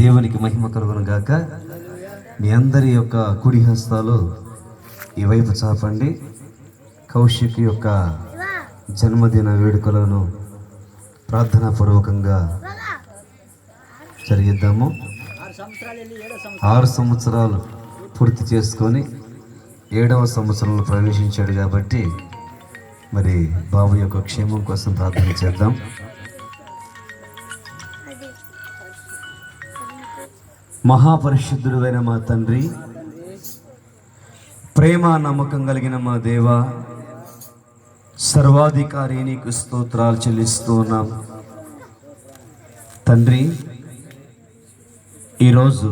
దేవునికి మహిమ కలుగును గాక. మీ అందరి యొక్క కుడి హస్తాలు ఈ వైపు చాపండి. కౌశిక్ యొక్క జన్మదిన వేడుకలను ప్రార్థనాపూర్వకంగా జరిగిద్దాము. ఆరు సంవత్సరాలు పూర్తి చేసుకొని ఏడవ సంవత్సరంలో ప్రవేశించాడు కాబట్టి మరి బాబు యొక్క క్షేమం కోసం ప్రార్థన చేద్దాం. మహాపరిశుద్ధుడైన మా తండ్రి ప్రేమ నమ్మకం కలిగిన మా దేవ సర్వాధికారి నీకు స్తోత్రాలు చెల్లిస్తూ ఉన్నాం. తండ్రి ఈరోజు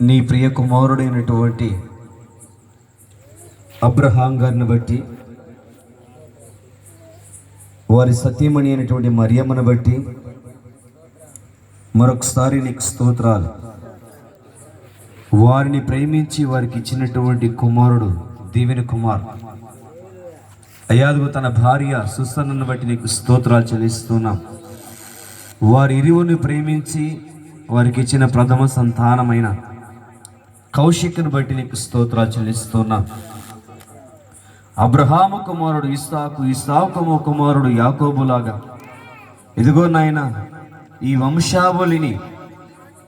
నీ ప్రియ కుమారుడైనటువంటి అబ్రహాం గారిని బట్టి వారి సతీమణి అయినటువంటి మరియమ్మను బట్టి మరొకసారి నీకు స్తోత్రాలు. వారిని ప్రేమించి వారికి ఇచ్చినటువంటి కుమారుడు దీవెని కుమార్. అయాదుగు తన భార్య సుసన్నను బట్టి నీకు స్తోత్రాలు చెల్లిస్తున్నాం. వారి ఇరువుని ప్రేమించి వారికి ఇచ్చిన ప్రథమ సంతానమైన కౌశిక్ను బట్టి నీకు స్తోత్రాలు చెల్లిస్తున్నాం. అబ్రహాము కుమారుడు ఇస్సాకు ఇస్సాకు కుమారుడు యాకోబులాగా. ఇదిగో నాయన ఈ వంశావళిని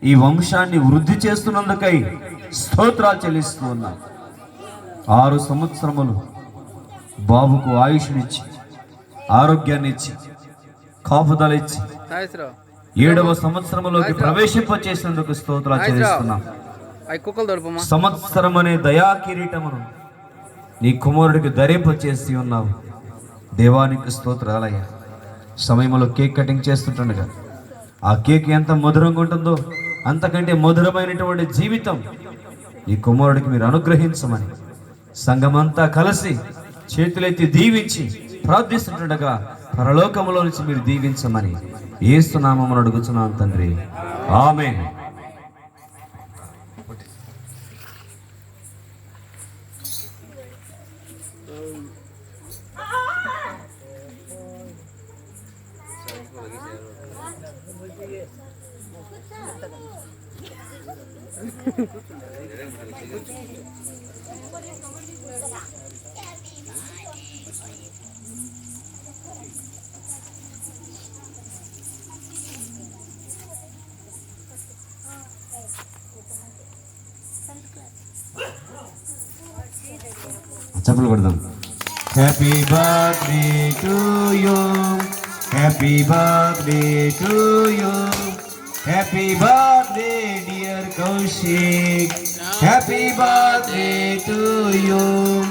ఈ వంశాన్ని వృద్ధి చేస్తున్నందుకై స్తోత్రాలు చెల్లిస్తూ ఉన్నా. ఆరు సంవత్సరములు బాబుకు ఆయుష్నిచ్చి ఆరోగ్యాన్ని ఇచ్చి కాపుదల ఇచ్చి ఏడవ సంవత్సరములోకి ప్రవేశింపచేసినందుకు స్తోత్రాలు చెల్లిస్తున్నాం. సంవత్సరం అనే దయా కిరీటమును నీ కుమారుడికి ధరింపచేసి ఉన్నావు. దేవానికి స్తోత్రాలయ్యా. సమయంలో కేక్ కటింగ్ చేస్తుంటుండగా ఆ కేక్ ఎంత మధురంగా ఉంటుందో అంతకంటే మధురమైనటువంటి జీవితం ఈ కుమారుడికి మీరు అనుగ్రహించమని సంఘమంతా కలిసి చేతులెత్తి దీవించి ప్రార్థిస్తుండగా పరలోకంలో నుంచి మీరు దీవించమని ఏస్తున్నామని అడుగుతున్నాను తండ్రి. ఆమె చప్పలు కొడదాం. Happy birthday to you happy birthday to you Happy birthday, dear Kaushik. Happy birthday to you.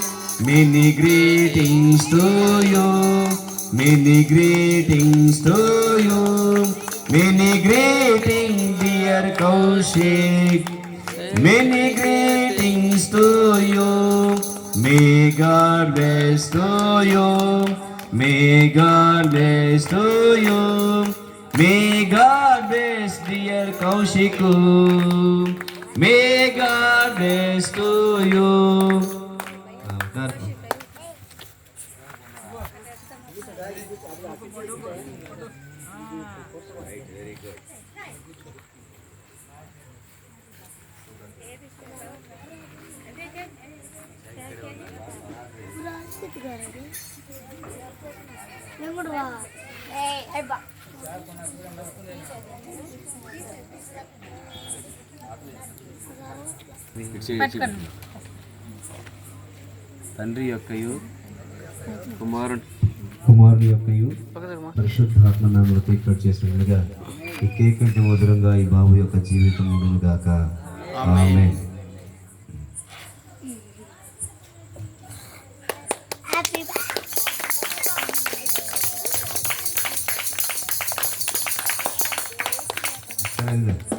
Many greetings to you. Many greetings to you. Many greetings, dear Kaushik. Many greetings to you. May God bless to you. May God bless to you. May God bless dear Kaushiku. May God bless to you. నేను కూడా వా ఏయ్ అబ్బా తండ్రి యొక్కయు కుమారుడు. కుమారుని యొక్కయు పరిశుద్ధాత్మ నామలు కేక్ కట్ చేసినట్లుగా ఈ కేక్ కంటే మధురంగా ఈ బాబు యొక్క జీవితం ఉండును గాక ఆమె 안 돼.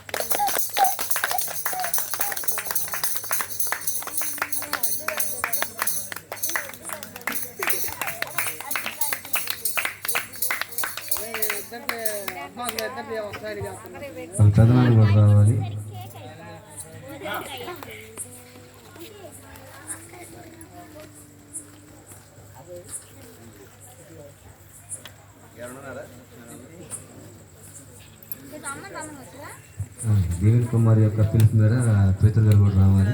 వాళ్ళ కూడా రావాలి. ఆ, దీవెన్ కుమార్ యొక్క పిలుపు మేర పేతులు గారు కూడా రావాలి.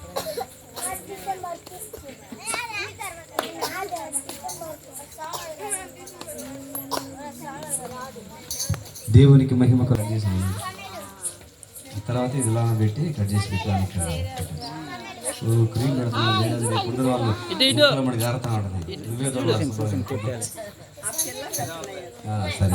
దేవునికి మహిమ కట్ చేసింది. తర్వాత ఇది ఇలా పెట్టి కట్ చేసి పెట్టడానికి సో క్రీమ్ పెడుతున్నాను ముందు వాళ్ళు ముక్కలు మన జాగ్రత్త ఆడదు నువ్వే సరే.